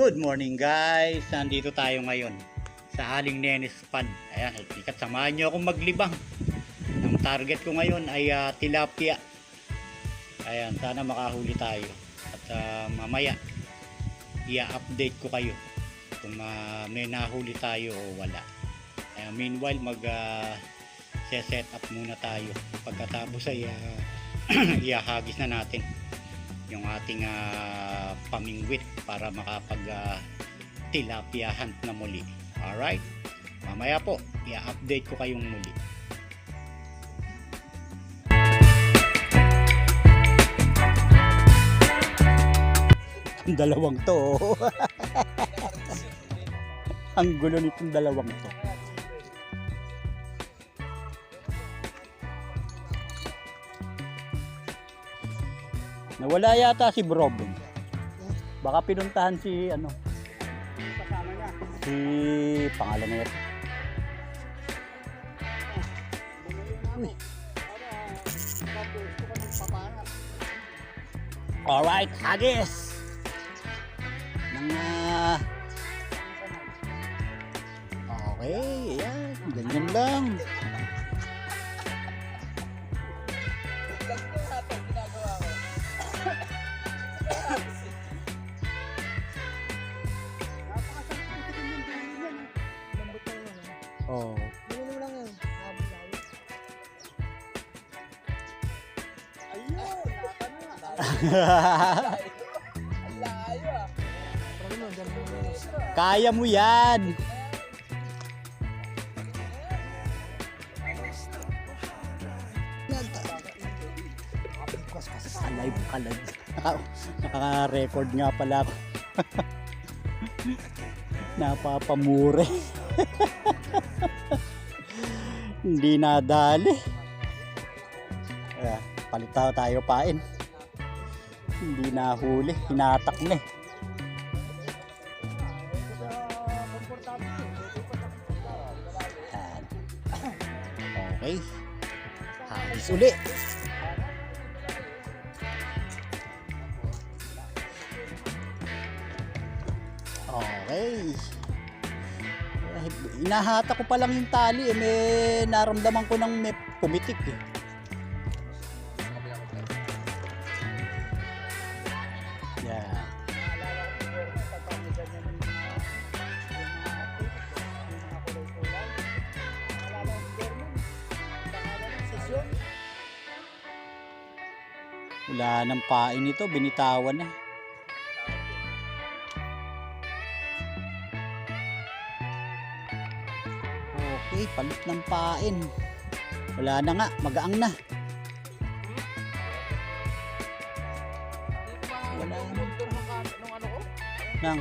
Good morning guys! Nandito tayo ngayon sa Aling Nenes Pond. Ayan, ikat samahan nyo akong maglibang. Ang target ko ngayon ay ah, tilapia. Ayan, sana makahuli tayo. At ah, mamaya, i-update ko kayo kung ah, may nahuli tayo o wala. Ayan, meanwhile, mag ah, set up muna tayo. Pagkatapos ay ah, iahagis na natin yung ating ah, pamingwit para makapag ah, tilapia hunt na muli. Alright? Mamaya po, i-update ko kayong muli. Ang dalawang to. Ang gulo nitong dalawang to. Nawala yata si Broben. Baka pinuntahan si ano, Kasama niya. si pangalan yun. Uy. Alright, hagis! Nang ah, Okay, ayan. Ganyan lang. Kaya mo yan! Alive ka lang. Naka- Naka-record nga pala ako. Napapamure. Hindi nadali. Kaya, palit tayo tayo pain. Hindi nahuli. Hinatak na eh. Okay. Hagis uli. Okay. Eh, Inahata ko pa lang yung tali eh. May naramdaman ko ng may pumitik eh. Wala nang pain ito. Binitawan na. Okay, palit ng pain. Wala na nga, magaang na. Wala na. Nang,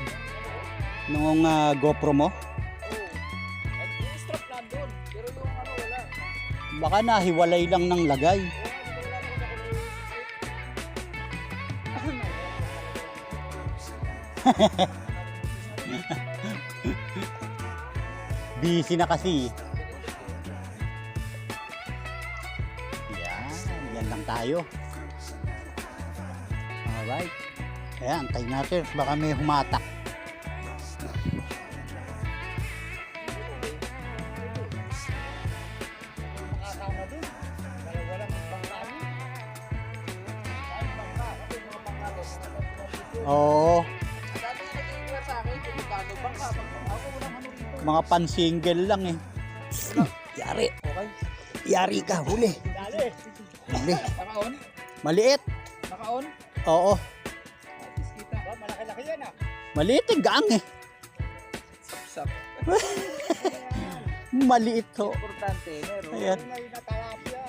nung ah, GoPro mo, ano wala. baka nahiwalay lang ng lagay. Busy na kasi. Yan, yan lang tayo. Alright. Ayan, antayin natin. Baka may humatak. Mga pan-single lang eh. Yari. Okay. Yari ka, huli. Dali. Huli. Naka-on? Maliit. Naka-on? Oo, kita. Ba, malaki-laki yan ah. maliit eh, gaang eh. Sapsap. Maliit ho. Importante, meron. Ayan. Ngayon na tilapia.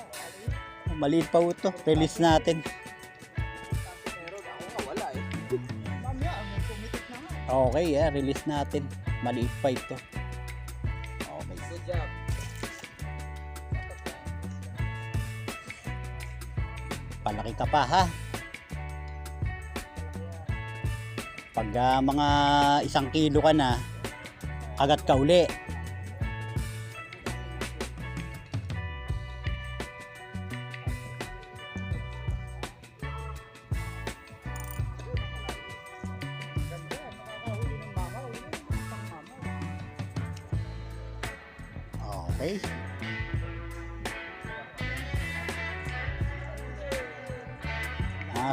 Maliit pa ito. Release natin. Eh. Okay, yeah, release natin. Maliit pa ito. Job. Palaki ka pa ha. Pag ah, mga isang kilo ka na, kagat ka uli.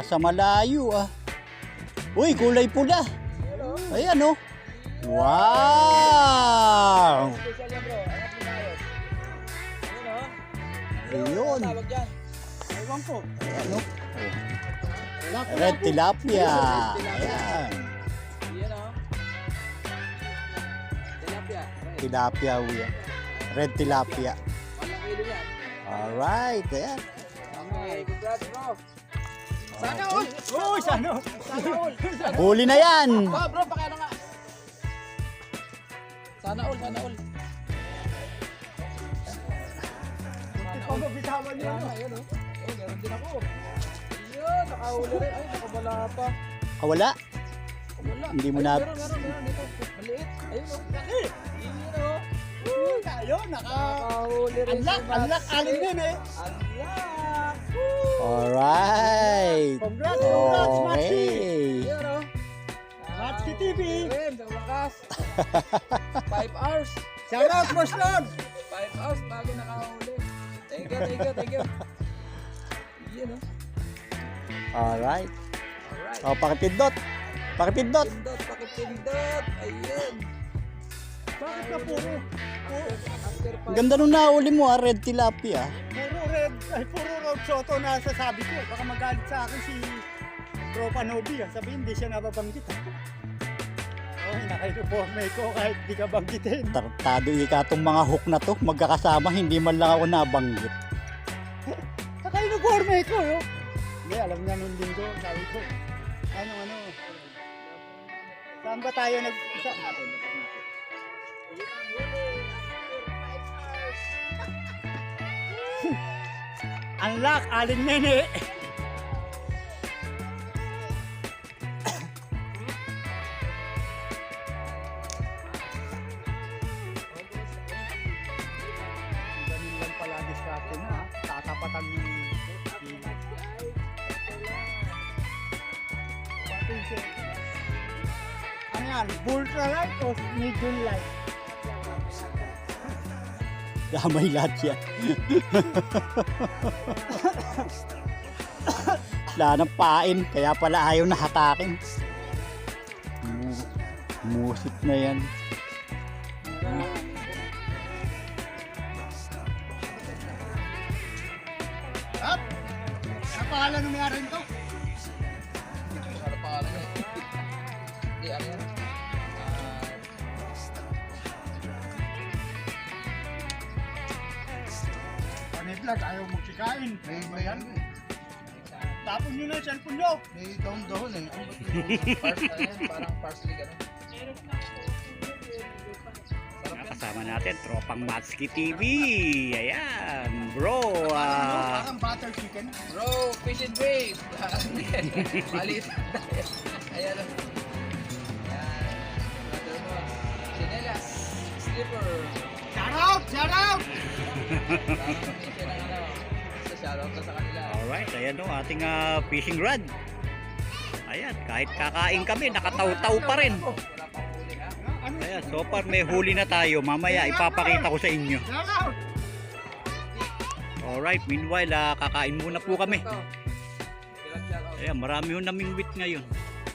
Nasa malayo ah. Uy, kulay pula. Ayan oh. Wow! Ayun. Ewan ko. Ayan oh. Red tilapia. Ayan. Tilapia. Uya. Red tilapia. Alright. Ayan. Okay. Congrats bro. Sana all. Uy, sana all. Sana all. Huli na yan. Ah, bro, pakiano nga. Sana all, sana all. Pag bitawan niyo. Ayun, oh. Oh, meron din ako. Ayun, nakahuli rin. Ay, nakabala pa. Kawala. Wala. Hindi mo na- Meron, meron, meron dito. Maliit. Ayun, oh. Laki. Ayun, oh. Tayo, nakahuli rin. Unlock, unlock, alin din eh. Unlock. Alright. Congrats, congrats, Maxi. Okay. Ayun, oh. Maxi TV. Ayun, sa wakas. Five hours. Shout out, Boss Lord! Five hours bago nakahuli. Thank you, thank you, thank you. Yan, oh. Alright. Alright. O, pakipindot. Pakipindot. Pindot, pakipindot. Ayun. Bakit na puro, ganda nung nahuli mo ah, red tilapia. Ay puro road soto na sasabi ko. Baka magalit sa akin si Tropa Nobi. ah. Sabihin, hindi siya nababanggit. ah. Okay, naka-uniforme ko kahit di ka banggitin. Tartado ika tong mga hook na to. Magkakasama, hindi man lang ako nabanggit. Naka-uniforme ko, yo. Hindi, alam niya nung linggo. Sabi ko, ano, ano. Saan ba tayo nag... Sa, Unlock, Alin Nene. Ganun lang pala diskarte na. Tatapatan yung Ano yan? Ultra light o medium light? Damay lahat yan. Wala ng pain, kaya pala ayaw na hatakin. Mu- Musik na yan. Ba yan? Tapon nyo na yung cellphone nyo. may down-down eh. Ano ba ito? Ano? Parang parsley gano'n. Kasama natin, Tropang Matski TV. Ayan, bro. ah, Parang butter chicken. Bro, fish and wave. Malit. Ayan. o. Ayan. Chinelas. Slipper. Shout out! Shout out! shoutout ka sa kanila. Alright, ayan o, ating ah, fishing rod. Ayan, kahit kakain kami, nakataw-taw pa rin. Ano? Ayan, so far may huli na tayo. Mamaya ipapakita ko sa inyo. Alright, meanwhile, ah, kakain muna po kami. Shoutout. Ayan, marami ho naming wit ngayon.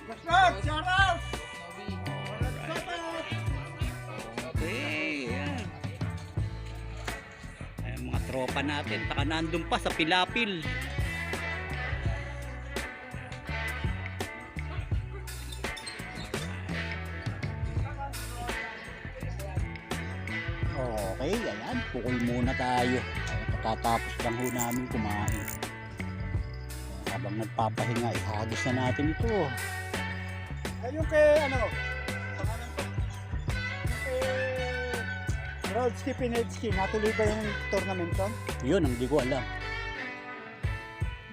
Boss Lord, tropa natin. Taka nandun pa sa Pilapil. Okay, ayan. Pukul muna tayo. Katatapos lang ho namin kumain. Habang nagpapahinga, ihagis na natin ito. Ay, yung kay ano? Rodski Pinetsky, natuloy ba yung tournament ko? Yun, hindi ko alam.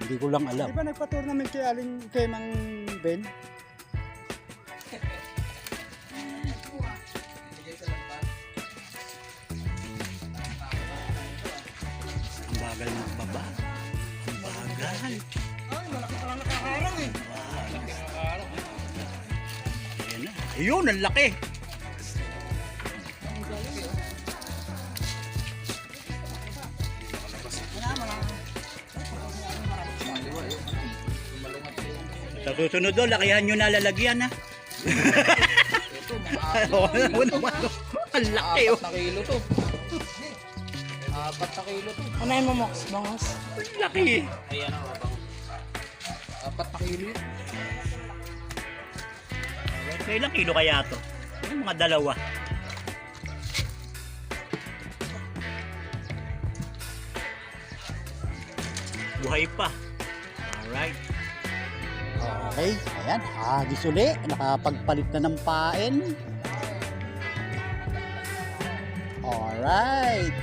Hindi ko lang alam. Di ba nagpa-tournament kay Aling kay Mang Ben? Ang bagal magbaba. Ang bagal. Ay, malaki pala nakaharang eh. Na. Ayun, ang laki. Sa susunod doon, lakihan nyo na lalagyan ha. Ito, mga ano, ano, Ang laki oh. apat na kilo to. Apat na kilo to. Ano yung mamoks, bangos? Ang laki. Ayan ang abang. Apat na kilo. May ilang kilo kaya to? Yung mga dalawa. Buhay pa. Alright. Okay, ayan. Hagis uli. Nakapagpalit na ng pain. Alright.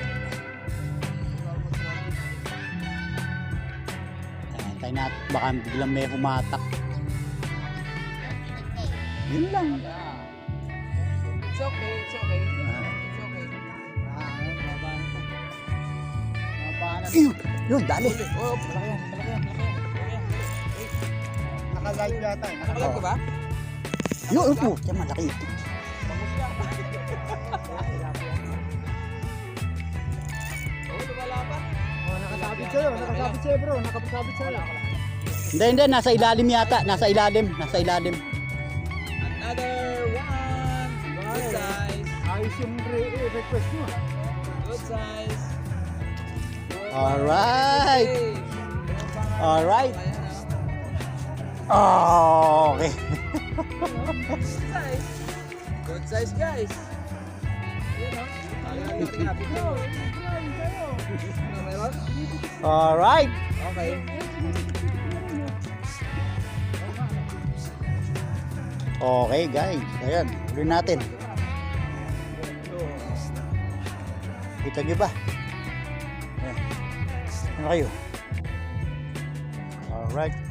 Ayan, tayo natin. Baka biglang may humatak. Yun lang. It's okay, it's okay. It's okay. Ew! Yun, dali. Oh, malaki yan, malaki yan. malaki yan. Naka-live yata. eh. Naka- Nakalag ka ba? Yun, upo. Yan, malaki ito. Oh. Oh, nakasabit sa'yo. Nakasabit sa'yo bro. Nakasabit sa'yo. Hindi, hindi. Nasa ilalim yata. Nasa ilalim. Nasa ilalim. Another one. Good size. Ayos yung re- request mo. Good size. Alright. Alright. Oh, okay. Good size. Good size, guys. To. Ano meron? Alright. Okay. Okay, guys. Ayan. Huli natin. Kita nyo ba? Ayan. Ano kayo? Alright.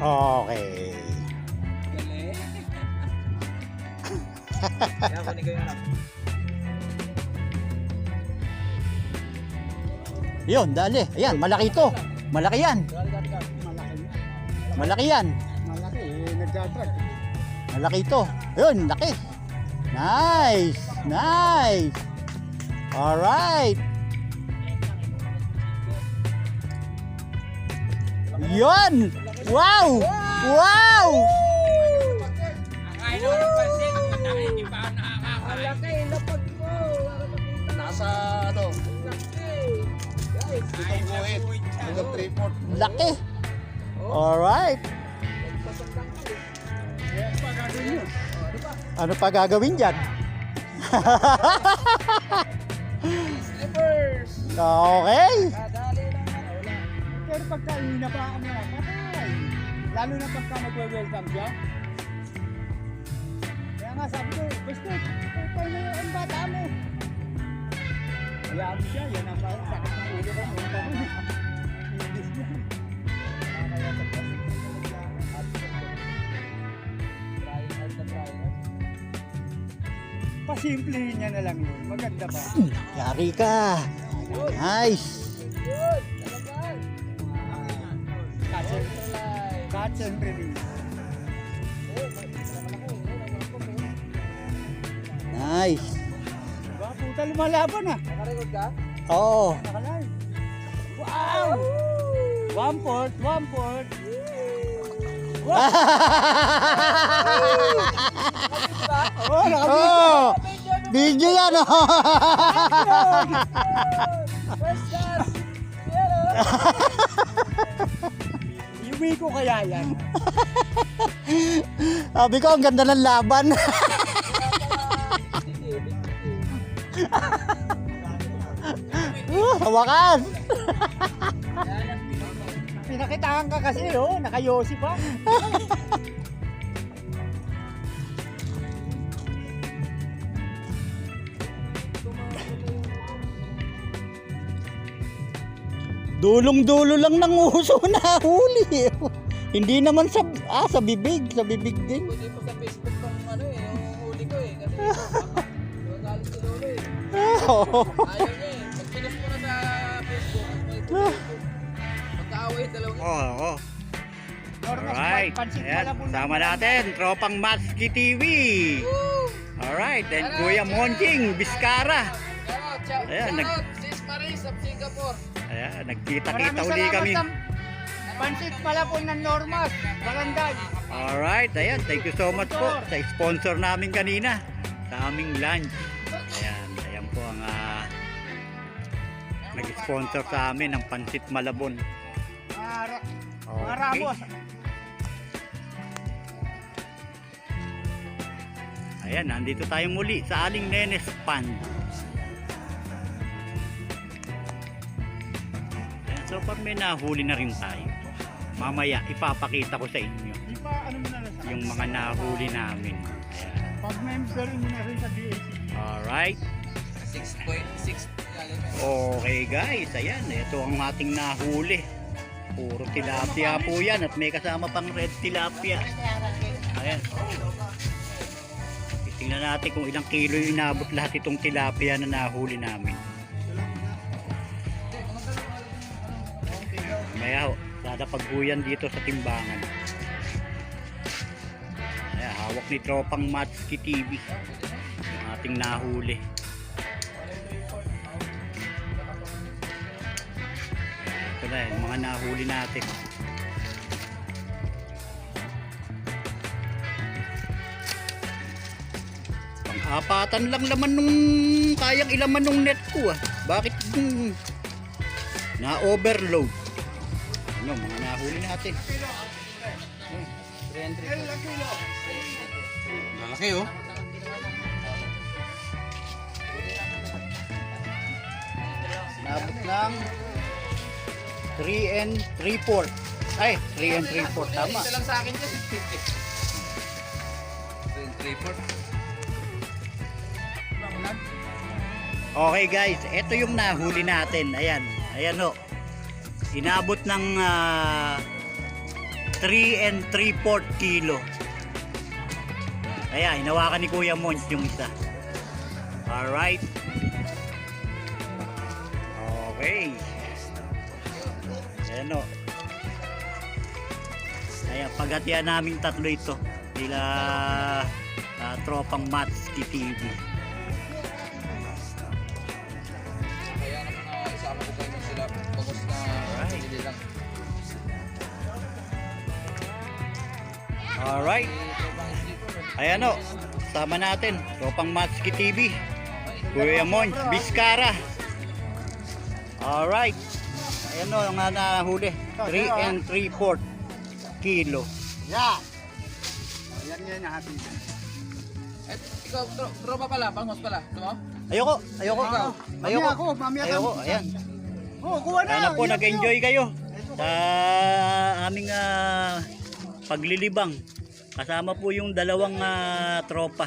Okay. Galing. Kaya kunin ko yung anak. Yun, dali. Ayan, malaki ito. Malaki yan. Malaki yan. Malaki. Eh, nagdadrag. Malaki ito. Ayun, laki. Nice. Nice. Alright. Yun. Wow. Wow. Ang laki, lapag ko. Nasa ano, Laki. Guys, itong guhit. Hanggang 3-4. Laki. Alright. lang ko. Ano pa gagawin dyan? Slippers. Okay. Ano. Pero pagka hinabaan mo na, patay. Lalo na pagka nagwe-welcome siya. Kaya nga sabi ko, basta, patay na yung ang bata mo. Kaya mo siya, yan ang parang sakit ng ulo ko. Inis niya. Kaya niya na lang yun. Maganda ba? Yari ka. Nice. Oh, nagkakot, oh. Nice. Diba? Puta lumalaban ah. Nakarecord ka? Oo. Nakalive. Wow! One port, one port. Oh. Oh, video yan oh. First class. Iwi ko kaya yan. Sabi ko, ang ganda ng laban. Uh, sa wakas. Pinakitaan ka kasi oh, nakayosi pa. Dulong-dulo lang ng uso na huli. Hindi naman sa ah, sa bibig, sa bibig din. Pwede pa sa Facebook tong ano eh, yung huli ko eh. Kasi galit si Lolo eh. Oo. Ayaw niya eh. Pag pinost mo na sa Facebook, may Facebook. Magkaaway dalawa. Oo. Normas Alright. Ayan, po sama natin, tropang Maski TV. Alright, and Kuya Monjing, Biskara. Ayan, nag, Sis Maris of Singapore. Ayan, nagkita-kita uli kami. sa Pansit pala po ng Normas, Balanday. Alright, ayan, thank you so much po sa sponsor namin kanina sa aming lunch. Ayan, ayan po ang ah, nag-sponsor sa amin ng Pansit Malabon. Okay. Ayan, nandito tayo muli sa Aling Nenes Pan. So pag may nahuli na rin tayo, mamaya ipapakita ko sa inyo Di pa ano mo na lang sa yung mga nahuli namin. Ayan. Pag-member mo na rin sa DAC. Alright. 6.6 Okay guys, ayan, ito ang ating nahuli. Puro tilapia po yan at may kasama pang red tilapia. Ayan. Tingnan natin kung ilang kilo yung inabot lahat itong tilapia na nahuli namin. Ho, dadapagbuyan dito sa timbangan. Ayan, hawak ni Tropang Matski TV. Yung ating nahuli. Ito na yung mga nahuli natin. Pang-apatan lang laman nung kayang ilaman nung net ko ah. Bakit hmm, na-overload? Ano, mga nahuli natin. Malaki oh. Nabot ng 3 and 3 4 Ay, 3 and 3 4 Tama. Isa lang sa akin dyan. 3 Okay guys, ito yung nahuli natin. Ayan, ayan ho. Inabot ng ah, 3 and 3 4 kilo. Ayan, hinawakan ni Kuya Mons yung isa. Alright. Okay. Ayan o. Ayan, paghatian namin tatlo ito. Nila ah, tropang Matski TV. Alright. Ayan o, sama natin. Tropang Matski TV. Kuya Mon, Biskara. Alright. Ayan o, ang nga nahuli. 3 and 3 4 kilo. Yeah. Ayan yan yung happy. Eh, ikaw, tro- tropa pala, pangos pala. Ito mo? Ayoko, ayoko. Ayoko. ako, mami ako. Ayoko, ayan. Oh, kuha na. Sana po nag-enjoy kayo sa aming ah, paglilibang. Kasama po yung dalawang ah, tropa.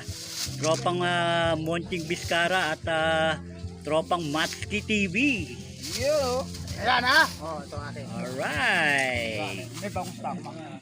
Tropang uh, Monting Biskara at ah, tropang Matski TV. Yo! Ayan ha. Oh, ito atin. Alright. May bangus tama.